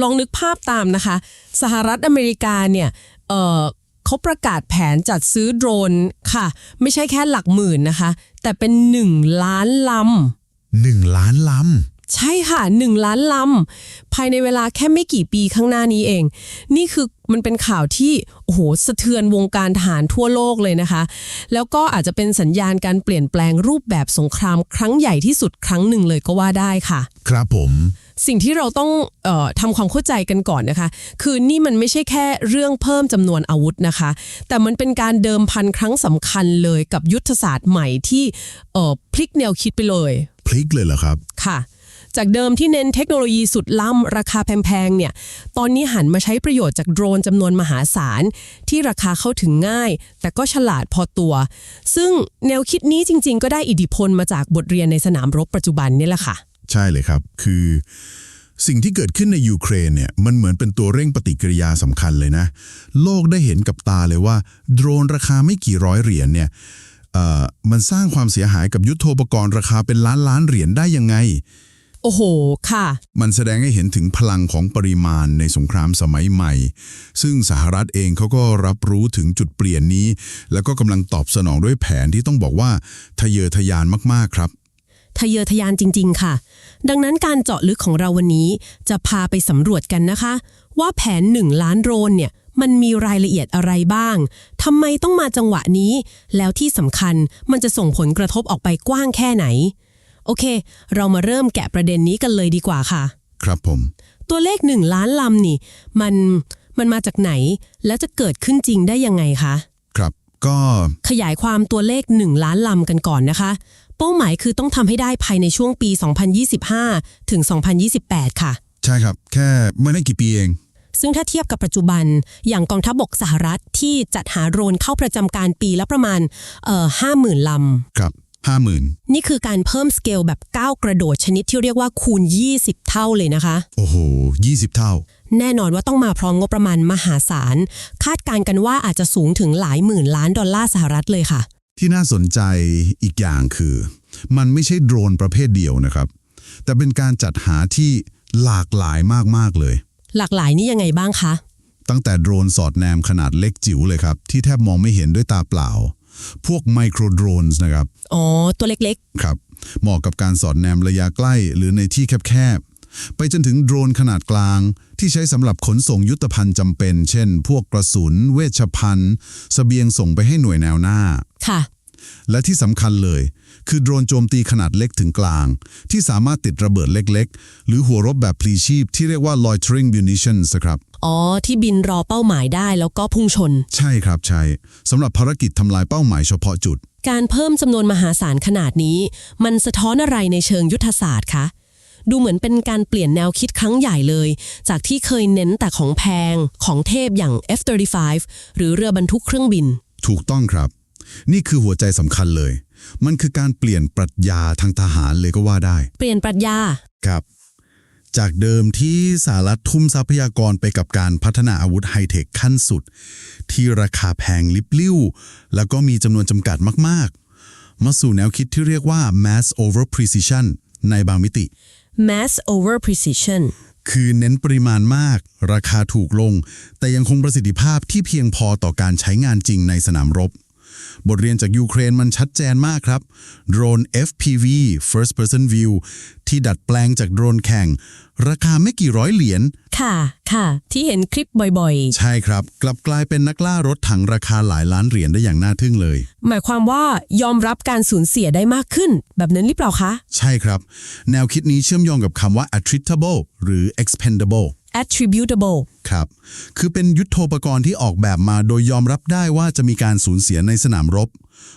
ลองนึกภาพตามนะคะ สหรัฐอเมริกาเนี่ยเออเขาประกาศแผนจัดซื้อโดรนค่ะ ไม่ใช่แค่หลักหมื่นนะคะ แต่เป็น 1 ล้านลำหนึ่งล้านลใช่ค่ะ 1 ล้านลำภายในเวลาแค่ไม่กี่ปีข้างหน้านี้เอง นี่คือมันเป็นข่าวที่โอ้โหสะเทือนวงการทหารทั่วโลกเลยนะคะ แล้วก็อาจจะเป็นสัญญาณการเปลี่ยนแปลงรูปแบบสงครามครั้งใหญ่ที่สุดครั้งหนึ่งเลยก็ว่าได้ค่ะำครับผม สิ่งที่เราต้องเออทำความเข้าใจกันก่อนนะคะ คือนี่มันไม่ใช่แค่เรื่องเพิ่มจำนวนอาวุธนะคะ แต่มันเป็นการเดิมพันครั้งสำคัญเลยกับยุทธศาสตร์ใหม่ที่เออพลิกแนวคิดไปเลย พลิกเลยเหรอครับ ค่ะจากเดิมที่เน้นเทคโนโลยีสุดล้ำราคาแพงๆ เนี่ย ตอนนี้หันมาใช้ประโยชน์จากโดรนจำนวนมหาศาล ที่ราคาเข้าถึงง่าย แต่ก็ฉลาดพอตัว ซึ่งแนวคิดนี้จริงๆ ก็ได้อิทธิพลมาจากบทเรียนในสนามรบปัจจุบันนี่แหละค่ะ ใช่เลยครับ คือสิ่งที่เกิดขึ้นในยูเครนเนี่ยมันเหมือนเป็นตัวเร่งปฏิกิริยาสำคัญเลยนะ โลกได้เห็นกับตาเลยว่า โดรนราคาไม่กี่ร้อยเหรียญเนี่ยเอ่อมันสร้างความเสียหายกับยุทโธปกรณ์ราคาเป็นล้านล้านเหรียญได้ยังไง โอ้โห ค่ะ มันแสดงให้เห็นถึงพลังของปริมาณในสงครามสมัยใหม่ ซึ่งสหรัฐเองเขาก็รับรู้ถึงจุดเปลี่ยนนี้ แล้วก็กำลังตอบสนองด้วยแผนที่ต้องบอกว่าทะเยอทะยานมากๆครับ ทะเยอทะยานจริง ๆ ค่ะ ดังนั้นการเจาะลึกของเราวันนี้จะพาไปสำรวจกันนะคะ ว่าแผน 1 ล้านโดรนเนี่ยมันมีรายละเอียดอะไรบ้างทำไมต้องมาจังหวะนี้ แล้วที่สำคัญมันจะส่งผลกระทบออกไปกว้างแค่ไหน โอเค เรามาเริ่มแกะประเด็นนี้กันเลยดีกว่าค่ะ ครับผม ตัวเลข 1 ล้านลำนี่ มันมันมาจากไหน แล้วจะเกิดขึ้นจริงได้ยังไงคะ ครับ ก็ขยายความตัวเลข 1 ล้านลำกันก่อนนะคะ เป้าหมายคือต้องทำให้ได้ภายในช่วงปี 2025 ถึง 2028 ค่ะ ใช่ครับ แค่ไม่ได้กี่ปีเอง ซึ่งถ้าเทียบกับปัจจุบัน อย่างกองทัพบกสหรัฐที่จัดหาโดรนเข้าประจำการปีละประมาณเอ่อ50,000ลครับห้าหมื่นำนี่คือการเพิ่มสเกลแบบก้าวกระโดดชนิดที่เรียกว่าคูณ 20 เท่าเลยนะคะ โอ้โหยี่สิบเท่า แน่นอนว่าต้องมาพร้อมงบประมาณมหาศาล คาดการณ์กันว่าอาจจะสูงถึงหลายหมื่นล้านดอลลาร์สหรัฐเลยค่ะ ที่น่าสนใจอีกอย่างคือ มันไม่ใช่โดรนประเภทเดียวนะครับ แต่เป็นการจัดหาที่หลากหลายมาก ๆ เลย หลากหลายนี่ยังไงบ้างคะ ตั้งแต่โดรนสอดแนมขนาดเล็กจิ๋วเลยครับ ที่แทบมองไม่เห็นด้วยตาเปล่า พวกไมโครโดรนส์นะครับ อ๋อ ตัวเล็กครับ เหมาะกับการสอดแนมระยะใกล้ หรือในที่แคบๆ ไปจนถึงโดรนขนาดกลาง ที่ใช้สำหรับขนส่งยุทธภัณฑ์จำเป็น เช่น พวกกระสุน เวชภัณฑ์สเสบียงส่งไปให้หน่วยแนวหน้าๆค่ะ และที่สำคัญเลย คือโดรนโจมตีขนาดเล็กถึงกลาง ที่สามารถติดระเบิดเล็กๆ หรือหัวรบแบบพลีชีพ ที่เรียกว่า loitering munitions นะครับ อ๋อ ที่บินรอเป้าหมายได้แล้วก็พุ่งชน ใช่ครับใช่สำหรับภารกิจทำลายเป้าหมายเฉพาะจุด การเพิ่มจำนวนมหาศาลขนาดนี้ มันสะท้อนอะไรในเชิงยุทธศาสตร์คะ ดูเหมือนเป็นการเปลี่ยนแนวคิดครั้งใหญ่เลย จากที่เคยเน้นแต่ของแพงของเทพอย่าง F-35 หรือเรือบรรทุกเครื่องบิน ถูกต้องครับ นี่คือหัวใจสำคัญเลย มันคือการเปลี่ยนปรัชญาทางทหารเลยก็ว่าได้ เปลี่ยนปรัชญา ครับ จากเดิมที่สหรัฐทุ่มทรัพยากรไปกับการพัฒนาอาวุธไฮเทคขั้นสุด ที่ราคาแพงลิบลิ่วแล้วก็มีจำนวนจำกัดมากๆ มาสู่แนวคิดที่เรียกว่า mass over precision ในบางมิติ mass over precision คือเน้นปริมาณมาก ราคาถูกลง แต่ยังคงประสิทธิภาพที่เพียงพอต่อการใช้งานจริงในสนามรบ บทเรียนจากยูเครนมันชัดเจนมากครับ โดรน FPV First Person View ที่ดัดแปลงจากโดรนแข่ง ราคาไม่กี่ร้อยเหรียญ ค่ะ ค่ะ ที่เห็นคลิปบ่อยใช่ครับ กลับกลายเป็นนักล่ารถถังราคาหลายล้านเหรียญได้อย่างน่าทึ่งเลย ๆ หมายความว่ายอมรับการสูญเสียได้มากขึ้น แบบนั้นหรือเปล่าคะ ใช่ครับ แนวคิดนี้เชื่อมโยงกับคำว่า attritable หรือ expendable attributable ครับ คือเป็นยุทโธปกรณ์ที่ออกแบบมาโดยยอมรับได้ว่าจะมีการสูญเสียในสนามรบ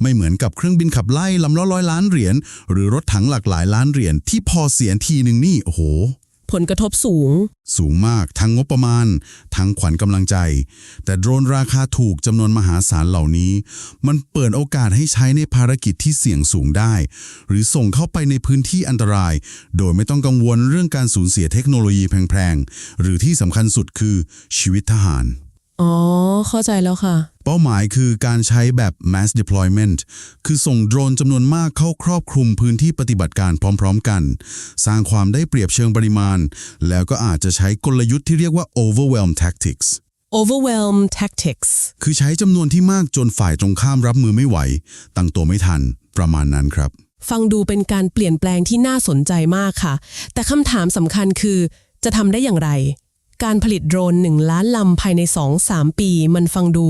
ไม่เหมือนกับเครื่องบินขับไล่ลำละร้อยล้านเหรียญหรือรถถังหลากหลายล้านเหรียญที่พอเสียทีหนึ่งนี่โอ้โห ผลกระทบสูง สูงมากทั้งงบประมาณ ทั้งขวัญกำลังใจ แต่โดรนราคาถูกจำนวนมหาศาลเหล่านี้ มันเปิดโอกาสให้ใช้ในภารกิจที่เสี่ยงสูงได้ หรือส่งเข้าไปในพื้นที่อันตราย โดยไม่ต้องกังวลเรื่องการสูญเสียเทคโนโลยีแพงๆ หรือที่สำคัญสุดคือชีวิตทหาร อ๋อ เข้าใจแล้วค่ะ เป้าหมายคือการใช้แบบ mass deployment คือส่งโดรนจำนวนมากเข้าครอบคลุมพื้นที่ปฏิบัติการพร้อมๆกัน สร้างความได้เปรียบเชิงปริมาณ แล้วก็อาจจะใช้กลยุทธ์ที่เรียกว่า overwhelm tactics overwhelm tactics คือใช้จำนวนที่มากจนฝ่ายตรงข้ามรับมือไม่ไหว ตั้งตัวไม่ทัน ประมาณนั้นครับ ฟังดูเป็นการเปลี่ยนแปลงที่น่าสนใจมากค่ะ แต่คำถามสำคัญคือจะทำได้อย่างไร การผลิตโดรนหนึ่งล้านลำภายใน 2-3 ปี มันฟังดู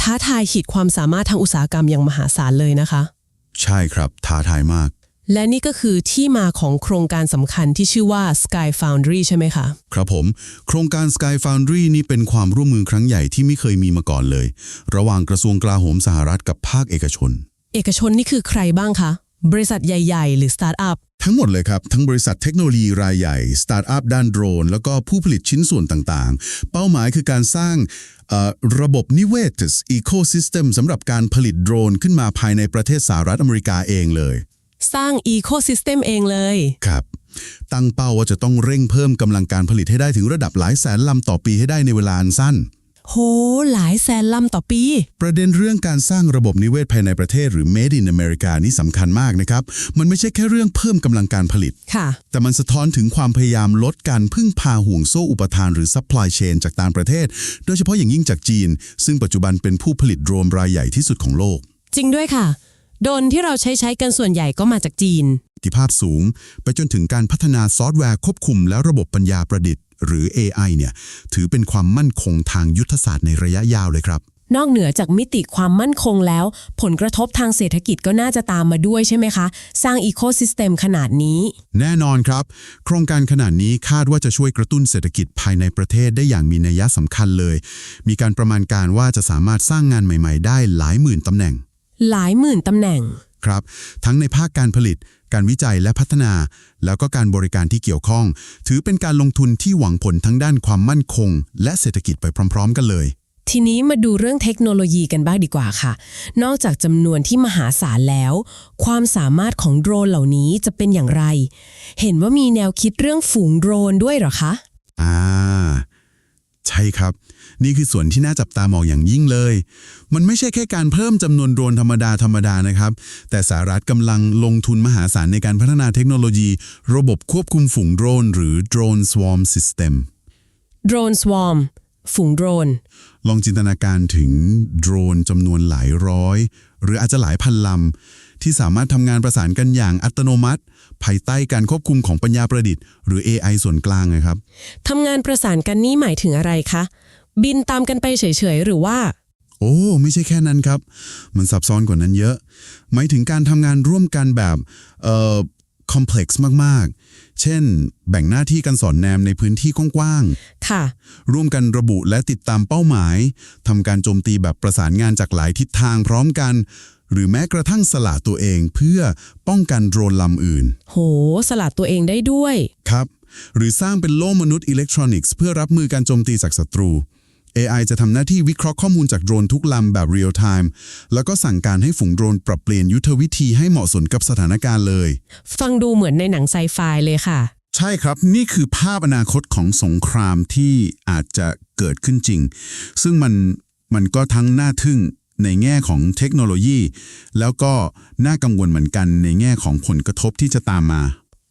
ท้าทายขีดความสามารถทางอุตสาหกรรมอย่างมหาศาลเลยนะคะ ใช่ครับท้าทายมาก และนี่ก็คือที่มาของโครงการสำคัญที่ชื่อว่า Sky Foundry ใช่ไหมคะ ครับผม โครงการ Sky Foundry นี่เป็นความร่วมมือครั้งใหญ่ที่ไม่เคยมีมาก่อนเลย ระหว่างกระทรวงกลาโหมสหรัฐกับภาคเอกชน เอกชนนี่คือใครบ้างคะ บริษัทใหญ่ ๆ หรือสตาร์ทอัพ ทั้งหมดเลยครับ ทั้งบริษัทเทคโนโลยีรายใหญ่ สตาร์ทอัพด้านโดรน แล้วก็ผู้ผลิตชิ้นส่วนต่างๆ เป้าหมายคือการสร้างเอ่อระบบนิเวศ ecosystem สำหรับการผลิตโดรนขึ้นมาภายในประเทศสหรัฐอเมริกาเองเลย สร้าง Ecosystem เองเลย ครับ ตั้งเป้าว่าจะต้องเร่งเพิ่มกำลังการผลิตให้ได้ถึงระดับหลายแสนลำต่อปีให้ได้ในเวลาอันสั้น โห หลายแสนลำต่อปี ประเด็นเรื่องการสร้างระบบนิเวศภายในประเทศหรือ Made in America นี่สำคัญมากนะครับ มันไม่ใช่แค่เรื่องเพิ่มกำลังการผลิต ค่ะ แต่มันสะท้อนถึงความพยายามลดการพึ่งพาห่วงโซ่อุปทานหรือ supply chain จากต่างประเทศ โดยเฉพาะอย่างยิ่งจากจีน ซึ่งปัจจุบันเป็นผู้ผลิตโดรนรายใหญ่ที่สุดของโลก จริงด้วยค่ะ โดรนที่เราใช้ใช้กันส่วนใหญ่ก็มาจากจีน ประสิทธิภาพสูง ไปจนถึงการพัฒนาซอฟต์แวร์ควบคุมและระบบปัญญาประดิษฐ์ หรือ AI เนี่ยถือเป็นความมั่นคงทางยุทธศาสตร์ในระยะยาวเลยครับ นอกเหนือจากมิติความมั่นคงแล้ว ผลกระทบทางเศรษฐกิจก็น่าจะตามมาด้วยใช่ไหมคะ สร้างอีโคซิสเต็มขนาดนี้ แน่นอนครับ โครงการขนาดนี้คาดว่าจะช่วยกระตุ้นเศรษฐกิจภายในประเทศได้อย่างมีนัยสำคัญเลย มีการประมาณการว่าจะสามารถสร้างงานใหม่ ๆ ได้หลายหมื่นตำแหน่ง หลายหมื่นตำแหน่ง ครับ ทั้งในภาคการผลิต การวิจัยและพัฒนา แล้วก็การบริการที่เกี่ยวข้อง ถือเป็นการลงทุนที่หวังผลทั้งด้านความมั่นคง และเศรษฐกิจไปพร้อม ๆ กันเลยทีนี้มาดูเรื่องเทคโนโลยีกันบ้างดีกว่าค่ะ นอกจากจำนวนที่มหาศาลแล้ว ความสามารถของโดรนเหล่านี้จะเป็นอย่างไร เห็นว่ามีแนวคิดเรื่องฝูงโดรนด้วยเหรอคะ อ่า ใช่ครับ นี่คือส่วนที่น่าจับตามองอย่างยิ่งเลย มันไม่ใช่แค่การเพิ่มจำนวนโดรนธรรมดาธรรมดานะครับ แต่สหรัฐกำลังลงทุนมหาศาลในการพัฒนาเทคโนโลยี ระบบควบคุมฝูงโดรน หรือ Drone Swarm System โดรนสวอมฝูงโดรน ลองจินตนาการถึงโดรนจำนวนหลายร้อย หรืออาจจะหลายพันลำ ที่สามารถทำงานประสานกันอย่างอัตโนมัติ ภายใต้การควบคุมของปัญญาประดิษฐ์ หรือ AI ส่วนกลางนะครับทำงานประสานกันนี่หมายถึงอะไรคะ บินตามกันไปเฉยๆ หรือว่า โอ้ ไม่ใช่แค่นั้นครับ มันซับซ้อนกว่านั้นเยอะ หมายถึงการทำงานร่วมกันแบบเอ่อคอมเพล็กซ์มากๆ เช่น แบ่งหน้าที่กันสอนแนมในพื้นที่กว้างค่ะๆร่วมกันระบุและติดตามเป้าหมายทำการโจมตีแบบประสานงานจากหลายทิศทางพร้อมกัน หรือแม้กระทั่งสละตัวเองเพื่อป้องกันโดรนลำอื่น โห สลัดตัวเองได้ด้วย ครับ หรือสร้างเป็นโล่มนุษย์อิเล็กทรอนิกส์เพื่อรับมือการโจมตีจากศัตรู AI จะทำหน้าที่วิเคราะห์ข้อมูลจากโดรนทุกลำแบบเรียลไทม์แล้วก็สั่งการให้ฝูงโดรนปรับเปลี่ยนยุทธวิธีให้เหมาะสมกับสถานการณ์เลย ฟังดูเหมือนในหนังไซไฟเลยค่ะ ใช่ครับนี่คือภาพอนาคตของสงครามที่อาจจะเกิดขึ้นจริง ซึ่งมันมันก็ทั้งน่าทึ่งในแง่ของเทคโนโลยี แล้วก็น่ากังวลเหมือนกันในแง่ของผลกระทบที่จะตามมา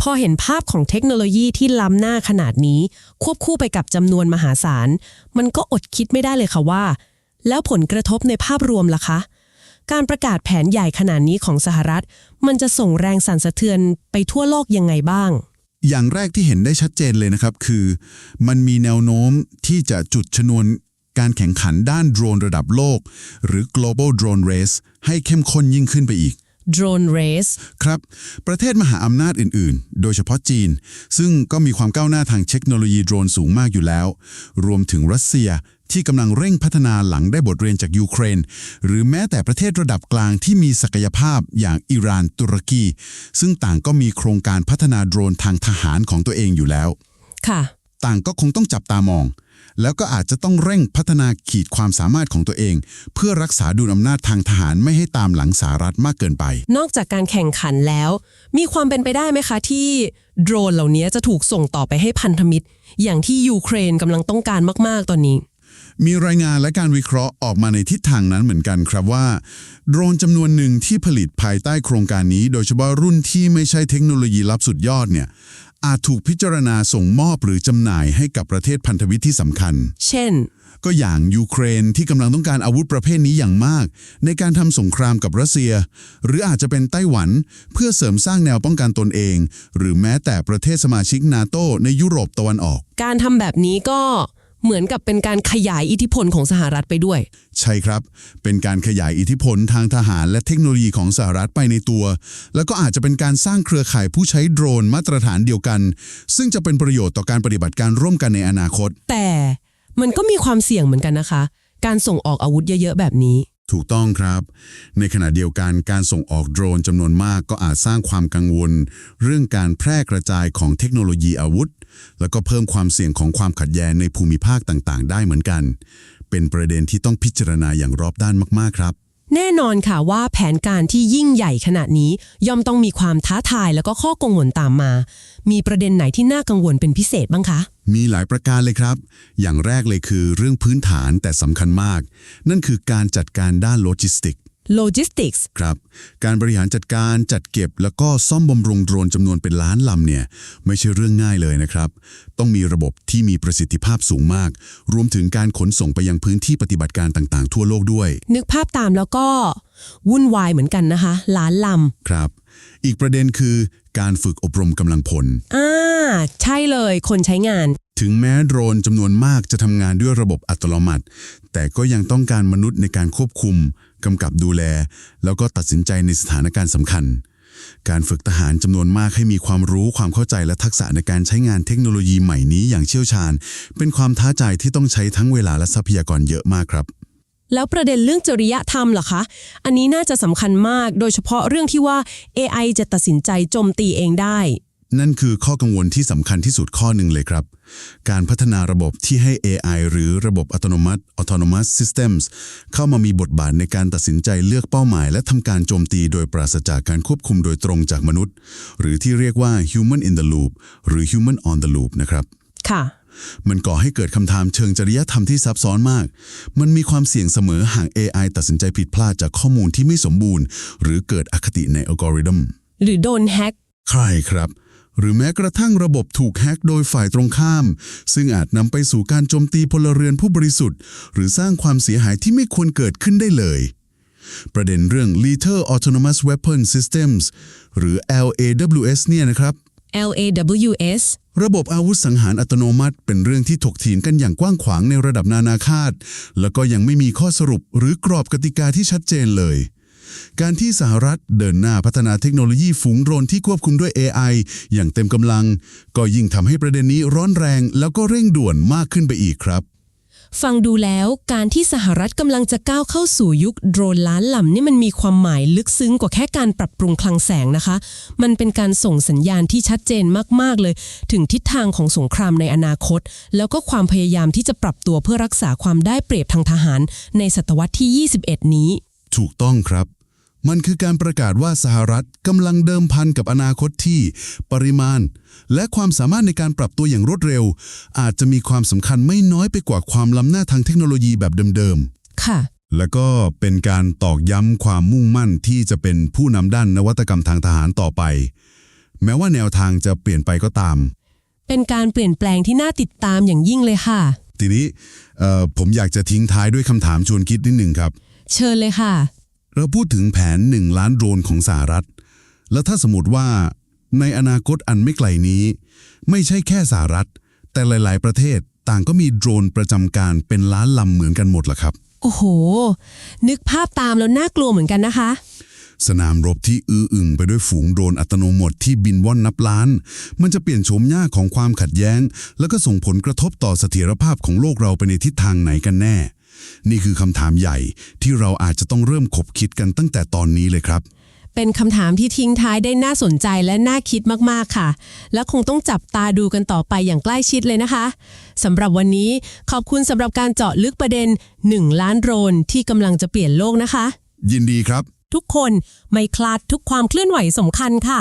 พอเห็นภาพของเทคโนโลยีที่ล้ำหน้าขนาดนี้ ควบคู่ไปกับจำนวนมหาศาล มันก็อดคิดไม่ได้เลยค่ะว่า แล้วผลกระทบในภาพรวมล่ะคะ การประกาศแผนใหญ่ขนาดนี้ของสหรัฐ มันจะส่งแรงสั่นสะเทือนไปทั่วโลกยังไงบ้าง อย่างแรกที่เห็นได้ชัดเจนเลยนะครับ คือ มันมีแนวโน้มที่จะจุดชนวนการแข่งขันด้านโดรนระดับโลก หรือ global drone race ให้เข้มข้นยิ่งขึ้นไปอีก Drone Race ครับ ประเทศมหาอำนาจอื่นๆ โดยเฉพาะจีน ซึ่งก็มีความก้าวหน้าทางเทคโนโลยีโดรนสูงมากอยู่แล้ว รวมถึงรัสเซียที่กำลังเร่งพัฒนาหลังได้บทเรียนจากยูเครน หรือแม้แต่ประเทศระดับกลางที่มีศักยภาพอย่างอิหร่านตุรกี ซึ่งต่างก็มีโครงการพัฒนาโดรนทางทหารของตัวเองอยู่แล้ว ค่ะ ต่างก็คงต้องจับตามอง แล้วก็อาจจะต้องเร่งพัฒนาขีดความสามารถของตัวเอง เพื่อรักษาดุลอำนาจทางทหารไม่ให้ตามหลังสหรัฐมากเกินไป นอกจากการแข่งขันแล้ว มีความเป็นไปได้ไหมคะที่โดรนเหล่านี้จะถูกส่งต่อไปให้พันธมิตร อย่างที่ยูเครนกำลังต้องการมากๆตอนนี้ มีรายงานและการวิเคราะห์ออกมาในทิศทางนั้นเหมือนกันครับว่า โดรนจำนวนหนึ่งที่ผลิตภายใต้โครงการนี้ โดยเฉพาะรุ่นที่ไม่ใช่เทคโนโลยีลับสุดยอดเนี่ย อาจถูกพิจารณาส่งมอบหรือจำหน่ายให้กับประเทศพันธมิตรที่สำคัญ เช่น ก็อย่างยูเครนที่กำลังต้องการอาวุธประเภทนี้อย่างมาก ในการทำสงครามกับรัสเซีย หรืออาจจะเป็นไต้หวัน เพื่อเสริมสร้างแนวป้องกันตนเอง หรือแม้แต่ประเทศสมาชิกนาโตในยุโรปตะวันออก การทำแบบนี้ก็ เหมือนกับเป็นการขยายอิทธิพลของสหรัฐไปด้วย ใช่ครับ เป็นการขยายอิทธิพลทางทหารและเทคโนโลยีของสหรัฐไปในตัว แล้วก็อาจจะเป็นการสร้างเครือข่ายผู้ใช้โดรนมาตรฐานเดียวกัน ซึ่งจะเป็นประโยชน์ต่อการปฏิบัติการร่วมกันในอนาคต แต่มันก็มีความเสี่ยงเหมือนกันนะคะ การส่งออกอาวุธเยอะๆแบบนี้ ถูกต้องครับ ในขณะเดียวกันการส่งออกโดรนจำนวนมากก็อาจสร้างความกังวล เรื่องการแพร่กระจายของเทคโนโลยีอาวุธ แล้วก็เพิ่มความเสี่ยงของความขัดแย้งในภูมิภาคต่างๆ ได้เหมือนกัน เป็นประเด็นที่ต้องพิจารณาอย่างรอบด้านมากๆครับ แน่นอนค่ะว่าแผนการที่ยิ่งใหญ่ขนาดนี้ ย่อมต้องมีความท้าทายแล้วก็ข้อกังวลตามมา มีประเด็นไหนที่น่ากังวลเป็นพิเศษบ้างคะ มีหลายประการเลยครับ อย่างแรกเลยคือเรื่องพื้นฐานแต่สำคัญมาก นั่นคือการจัดการด้านโลจิสติก logistics ครับ การบริหารจัดการจัดเก็บ แล้วก็ซ่อมบำรุงโดรนจำนวนเป็นล้านลำเนี่ยไม่ใช่เรื่องง่ายเลยนะครับ ต้องมีระบบที่มีประสิทธิภาพสูงมาก รวมถึงการขนส่งไปยังพื้นที่ปฏิบัติการต่างๆ ทั่วโลกด้วย นึกภาพตามแล้วก็วุ่นวายเหมือนกันนะคะล้านลครับ อีกประเด็นคือการฝึกอบรมกำลังพลำอ่าใช่เลยคนใช้งาน ถึงแม้โดรนจำนวนมากจะทำงานด้วยระบบอัตโนมัติ แต่ก็ยังต้องการมนุษย์ในการควบคุม กำกับดูแล แล้วก็ตัดสินใจในสถานการณ์สำคัญ การฝึกทหารจำนวนมากให้มีความรู้ความเข้าใจและทักษะในการใช้งานเทคโนโลยีใหม่นี้อย่างเชี่ยวชาญ เป็นความท้าทายที่ต้องใช้ทั้งเวลาและทรัพยากรเยอะมากครับ แล้วประเด็นเรื่องจริยธรรมล่ะคะ อันนี้น่าจะสำคัญมาก โดยเฉพาะเรื่องที่ว่า AI จะตัดสินใจโจมตีเองได้ นั่นคือข้อกังวลที่สำคัญที่สุดข้อหนึ่งเลยครับ การพัฒนาระบบที่ให้ AI หรือระบบอัตโนมัติ autonomous systems เข้ามามีบทบาทในการตัดสินใจเลือกเป้าหมาย และทำการโจมตีโดยปราศจากการควบคุมโดยตรงจากมนุษย์ หรือที่เรียกว่า human in the loop หรือ human on the loop นะครับ ค่ะ มันก่อให้เกิดคำถามเชิงจริยธรรมที่ซับซ้อนมาก มันมีความเสี่ยงเสมอหาก AI ตัดสินใจผิดพลาดจากข้อมูลที่ไม่สมบูรณ์ หรือเกิดอคติในอัลกอริทึมหรือโดนแฮ็กใครครับ หรือแม้กระทั่งระบบถูกแฮ็กโดยฝ่ายตรงข้าม ซึ่งอาจนำไปสู่การโจมตีพลเรือนผู้บริสุทธิ์ หรือสร้างความเสียหายที่ไม่ควรเกิดขึ้นได้เลย ประเด็นเรื่อง Lethal Autonomous Weapon Systems หรือ LAWS เนี่ยนะครับ LAWS ระบบอาวุธสังหารอัตโนมัติ เป็นเรื่องที่ถกเถียงกันอย่างกว้างขวางในระดับนานาชาติ แล้วก็ยังไม่มีข้อสรุปหรือกรอบกติกาที่ชัดเจนเลย การที่สหรัฐเดินหน้าพัฒนาเทคโนโลยีฝูงโดรนที่ควบคุมด้วย AI อย่างเต็มกำลัง ก็ยิ่งทำให้ประเด็นนี้ร้อนแรงแล้วก็เร่งด่วนมากขึ้นไปอีกครับ ฟังดูแล้วการที่สหรัฐกำลังจะก้าวเข้าสู่ยุคโดรนล้านลำนี่มันมีความหมายลึกซึ้งกว่าแค่การปรับปรุงคลังแสงนะคะ มันเป็นการส่งสัญญาณที่ชัดเจนมากๆเลย ถึงทิศทางของสงครามในอนาคต แล้วก็ความพยายามที่จะปรับตัวเพื่อรักษาความได้เปรียบทางทหาร ในศตวรรษที่ 21 นี้ ถูกต้องครับ มันคือการประกาศว่าสหรัฐกำลังเดิมพันกับอนาคตที่ ปริมาณ และความสามารถในการปรับตัวอย่างรวดเร็ว อาจจะมีความสำคัญไม่น้อยไปกว่าความล้ำหน้าทางเทคโนโลยีแบบเดิมค่ะๆและก็เป็นการตอกย้ำความมุ่งมั่นที่จะเป็นผู้นำด้านนวัตกรรมทางทหารต่อไป แม้ว่าแนวทางจะเปลี่ยนไปก็ตาม เป็นการเปลี่ยนแปลงที่น่าติดตามอย่างยิ่งเลยค่ะ ทีนี้เอ่อผมอยากจะทิ้งท้ายด้วยคำถามชวนคิดนิดหนึ่งครับ เชิญเลยค่ะ เราพูดถึงแผน 1 ล้านโดรนของสหรัฐ แล้วถ้าสมมติว่าในอนาคตอันไม่ไกลนี้ ไม่ใช่แค่สหรัฐ แต่หลาย ๆ ประเทศต่างก็มีโดรนประจำการเป็นล้านลำเหมือนกันหมดล่ะครับ โอ้โห นึกภาพตามแล้วน่ากลัวเหมือนกันนะคะ สนามรบที่อื้ออึงไปด้วยฝูงโดรนอัตโนมัติที่บินว่อนนับล้าน มันจะเปลี่ยนโฉมหน้าของความขัดแย้ง แล้วก็ส่งผลกระทบต่อเสถียรภาพของโลกเราไปในทิศทางไหนกันแน่ นี่คือคำถามใหญ่ที่เราอาจจะต้องเริ่มขบคิดกันตั้งแต่ตอนนี้เลยครับ เป็นคำถามที่ทิ้งท้ายได้น่าสนใจและน่าคิดมาก ๆ ค่ะ และคงต้องจับตาดูกันต่อไปอย่างใกล้ชิดเลยนะคะสำหรับวันนี้ขอบคุณสำหรับการเจาะลึกประเด็น 1 ล้านโดรนที่กำลังจะเปลี่ยนโลกนะคะ ยินดีครับ ทุกคนไม่คลาดทุกความเคลื่อนไหวสำคัญค่ะ